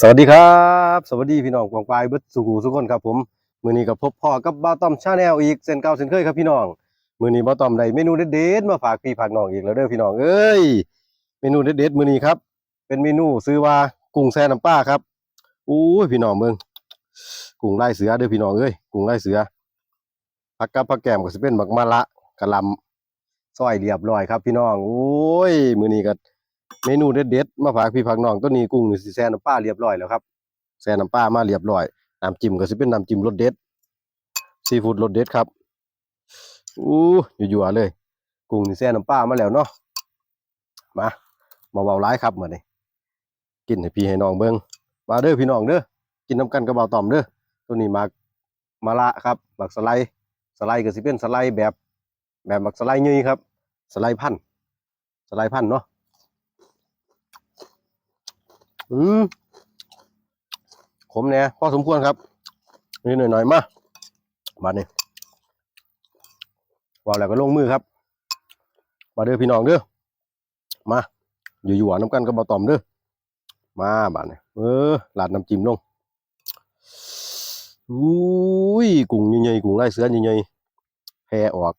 สวัสดีครับ สวัสดีพี่น้องกวางปลายเบิดสุขูสุกคนครับผมมือนี้ก็พบพ่อกับบ้าต้อมชาแนลอีกเส้นเก่าเส้นเคยครับพี่น้องมือนี้บ้าต้อมได้เมนูเด็ดๆมาฝากพี่ฝากน้องอีกแล้วเด้อพี่น้องเอ้ยเมนูเด็ดๆมือนี้ครับ เป็นเมนูชื่อว่ากุ้งแซ่น้ำปลาครับอู้ยพี่น้องเบิ่งกุ้งลายเสือเด้อพี่น้องเอ้ยกุ้งลายเสือผักกับผักแกมก็สิเป็นบักมะละกะลำซอยเรียบร้อยครับ พี่น้องโอ้ยมือนี้ก็ เมนูเด็ดๆมาฝากพี่ฝากน้องตัวนี้กุ้งนี่สิแซ่น้ำปลาเรียบร้อยแล้วครับแซ่น้ำปลามาเรียบร้อยน้ำจิ้มก็สิเป็นน้ำจิ้มรสเด็ดซีฟู้ดรสเด็ดครับอู้ยั่วๆเลย กุ้งนี่แซ่น้ำปลามาแล้วเนาะมามาเบาร้ายครับเหมือนนี้กินให้พี่ให้น้องเบิ่งมาเด้อพี่น้องเด้อกินน้ำกันกับเบาต่อมเด้อตัวนี้มามะละครับบักสไลด์สไลด์ก็สิเป็นสไลด์แบบ แบบบักสไลด์ใหญ่ครับ สไลด์พันธ์สไลด์พันธ์เนาะ อืมขมเนี่ยพอสมควรครับนี่หน่อยหน่อยมาบาดนี้วาวแล้วก็ลงมือครับ มาเด้อพี่น้องเด้อมาอยู่อยู่ๆน้ำกันกับบะตอมเด้อมาบาดนี้เออลาดน้ำจิ้มลงอุ้ยกุ้งใหญ่ๆกุ้งไล่เสือใหญ่ๆแพรออก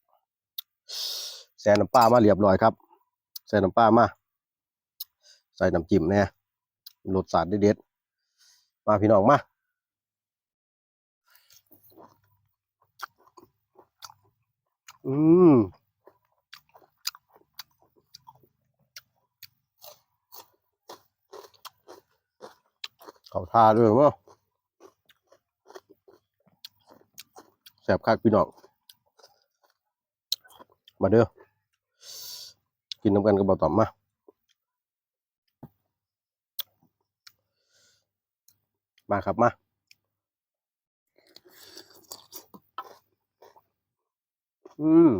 แซ่น้ำปลามาเรียบร้อยครับแซ่น้ำปลามา ใส่น้ำจิ้มแน่ รสชาติเด็ดๆมาพี่น้องมาอืมเขาทาด้วยมั้งแสบคักพี่น้อง มาเด้อ กินน้ำกันกับเบาต่อมมา มาครับมาอืม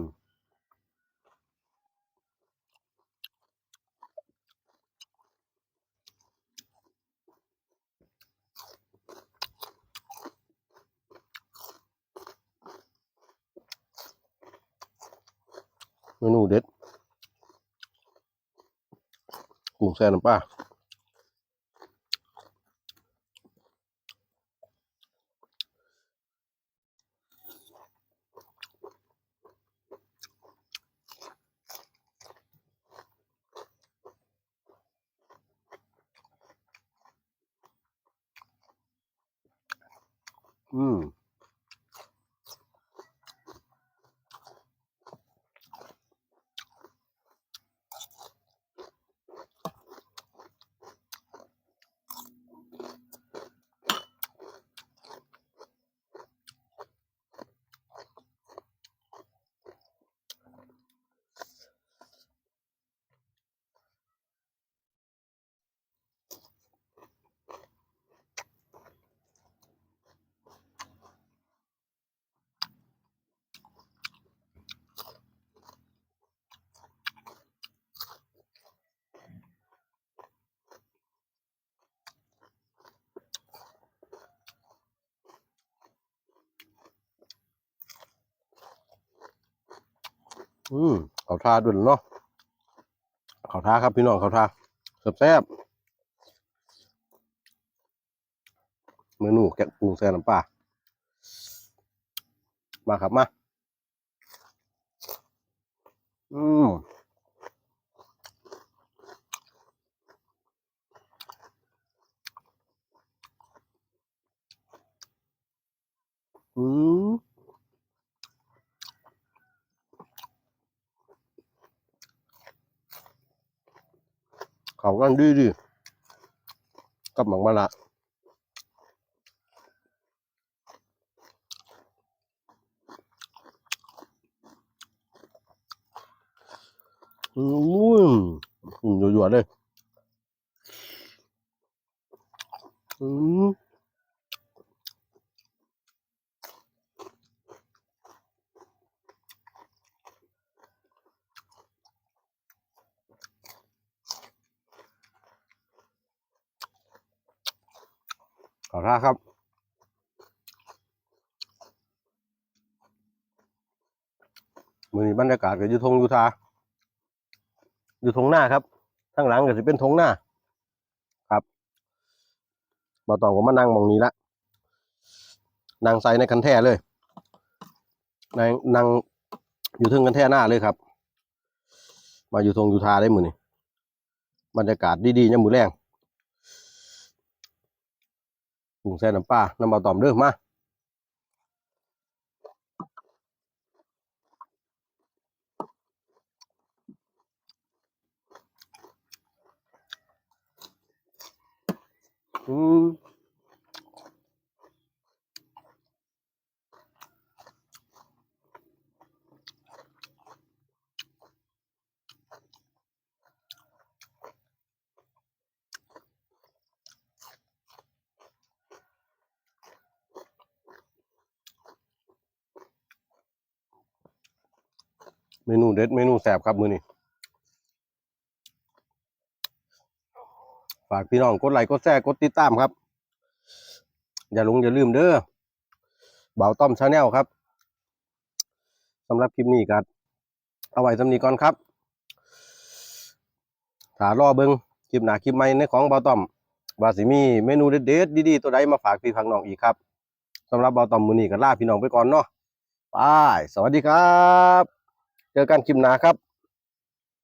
เมนูเด็ดกุ้งแซ่น้ำปลา อื อืมเขาทาด้วยเนาะเขาทาครับพี่น้องเขาทาแซ่บเมนูแกะปูแซ่น้ำปลามาครับมา อืม อืม เขากันดีดีกับหมักมะละอืมอืมหยวๆเลยอืม อท่าครับมือนี้บรรยากาศก็อยู่ทงอยู่ทาอยู่ทงหน้าครับข้งหลังก็จะเป็นทงหน้า ครับบ่ต้องก็มานั่งมองนี้ละนั่งใส่ในคันแท่เลยนั่งนั่งอยู่ทึงคันแท่หน้าเลยครับ มาอยู่ทงอยู่ทาได้มือนี่บรรยากาศดีๆยังมือแรง ปรุงแซ่น้ำปลาน้ำบ่าตอมเด้อมาอืม เมนูเด็ดเมนูแสบครับมือนี้ฝากพี่น้องกดไลค์กดแชร์กดติดตามครับ อย่าลงอย่าลืมเด้อเบาต้อมชาแนลครับสำหรับคลิปนี้ก็เอาไว้สำนีก่อนครับถารอเบิงคลิปหนาคลิปใหม่ในของเบาต้อมว่าสิมีเมนูเด็ดๆดีๆตัวใดมาฝากพี่พักน้องอีกครับสำหรับเบาต้อมมือนี้ก็ลาพี่น้องไปก่อนเนาะไปสวัสดีครับ เจอกันคลิปหน้าครับ